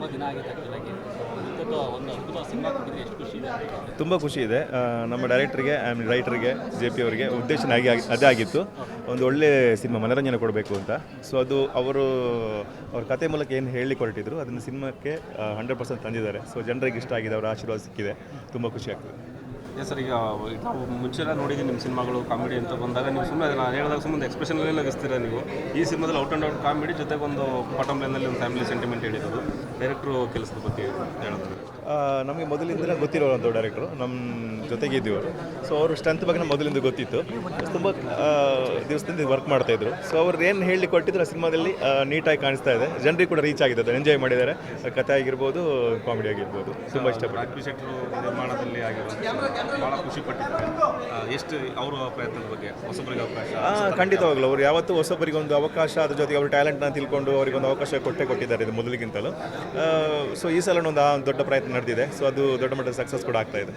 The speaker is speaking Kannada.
ತುಂಬ ದಿನ ಆಗಿದೆ ಒಂದು ಸಿನಿಮಾ ಕೊಟ್ಟಿದ್ರೆ, ಎಷ್ಟು ಖುಷಿ ಇದೆ. ತುಂಬ ಖುಷಿ ಇದೆ. ನಮ್ಮ ಡೈರೆಕ್ಟ್ರಿಗೆ ಆ್ಯಂಡ್ ರೈಟ್ರಿಗೆ, ಜೆ ಪಿ ಅವರಿಗೆ ಉದ್ದೇಶನ ಆಗಿ- ಅದೇ ಆಗಿತ್ತು. ಒಂದು ಒಳ್ಳೆ ಸಿನಿಮಾ, ಮನೋರಂಜನೆ ಕೊಡಬೇಕು ಅಂತ. ಸೊ ಅದು ಅವರು, ಅವ್ರ ಕತೆ ಮೂಲಕ ಏನು ಹೇಳಿ ಕೊರಟಿದ್ರು ಅದನ್ನು ಸಿನಿಮಾಕ್ಕೆ ಹಂಡ್ರೆಡ್ ಪರ್ಸೆಂಟ್ ತಂದಿದ್ದಾರೆ. ಸೊ ಜನರಿಗೆ ಇಷ್ಟ ಆಗಿದೆ, ಅವರ ಆಶೀರ್ವಾದ ಸಿಕ್ಕಿದೆ. ತುಂಬ ಖುಷಿ ಆಗ್ತದೆ. ಎಸ್ ಸರ್, ಈಗ ನಾವು ಮುಂಚೆಲ್ಲ ನೋಡಿದ್ದೀವಿ ನಿಮ್ಮ ಸಿನಿಮಾಗಳು, ಕಾಮಿಡಿ ಅಂತ ಬಂದಾಗ ನೀವು ಸುಮ್ಮನೆ ನಾನು ಹೇಳಿದಾಗ ಸುಮ್ಮನೆ ಎಕ್ಸ್ಪ್ರೆಷನ್ಗಳೇ ನಗಿಸ್ತೀರ ನೀವು? ಈ ಸಿನಿಮಾದಲ್ಲಿ ಔಟ್ ಆ್ಯಂಡ್ ಔಟ್ ಕಾಮಿಡಿ ಜೊತೆಗೆ ಒಂದು ಬಾಟಮ್ ಲೈನಲ್ಲಿ ಒಂದು ಫ್ಯಾಮಿಲಿ ಸೆಂಟಿಮೆಂಟ್ ಹೇಳಿರೋದು. ಡೈರೆಕ್ಟ್ರು ಕೆಲಸದ ಬಗ್ಗೆ ಹೇಳೋದು ನಮಗೆ ಮೊದಲಿಂದ ಗೊತ್ತಿರೋವಂಥ ಡೈರೆಕ್ಟ್ರು ನಮ್ಮ ಜೊತೆಗೆ ಇದ್ದವರು. ಸೊ ಅವರು ಸ್ಟ್ರೆಂತ್ ಬಗ್ಗೆ ನಮ್ಗೆ ಮೊದಲಿಂದ ಗೊತ್ತಿತ್ತು. ತುಂಬ ದಿವಸದಿಂದ ವರ್ಕ್ ಮಾಡ್ತಾ ಇದ್ರು. ಸೊ ಅವ್ರು ಏನು ಹೇಳಿ ಕೊಟ್ಟಿದ್ರು ಸಿನಿಮಾದಲ್ಲಿ ನೀಟಾಗಿ ಕಾಣಿಸ್ತಾ ಇದೆ. ಜನರಿಗೆ ಕೂಡ ರೀಚ್ ಆಗಿದೆ ಅದನ್ನು ಎಂಜಾಯ್ ಮಾಡಿದ್ದಾರೆ. ಕಥೆ ಆಗಿರ್ಬೋದು ಕಾಮಿಡಿ ಆಗಿರ್ಬೋದು. ತುಂಬ ಇಷ್ಟಪಟ್ಟು ನಿರ್ಮಾಣದಲ್ಲಿ ಭಾಳ ಖುಷಿ ಪಟ್ಟಿದ್ದಾರೆ. ಆ, ಎಷ್ಟು ಅವರ ಪ್ರಯತ್ನದ ಬಗ್ಗೆ ಹೊಸಬರಿಗೆ ಅವಕಾಶ? ಖಂಡಿತವಾಗ್ಲೂ. ಅವ್ರು ಯಾವತ್ತೂ ಹೊಸಬರಿಗೆ ಒಂದು ಅವಕಾಶ ಅದ್ರ ಜೊತೆಗೆ ಅವ್ರ ಟ್ಯಾಲೆಂಟ್ನ ತಿಳ್ಕೊಂಡು ಅವರಿಗೆ ಒಂದು ಅವಕಾಶ ಕೊಟ್ಟೇ ಕೊಟ್ಟಿದ್ದಾರೆ ಇದು ಮೊದಲಿಗಿಂತಲೂ. ಸೊ ಈ ಸಲ ಒಂದು ದೊಡ್ಡ ಪ್ರಯತ್ನ ನಡೆದಿದೆ. ಸೊ ಅದು ದೊಡ್ಡ ಮಟ್ಟದ ಸಕ್ಸಸ್ ಕೂಡ ಆಗ್ತಾ ಇದೆ.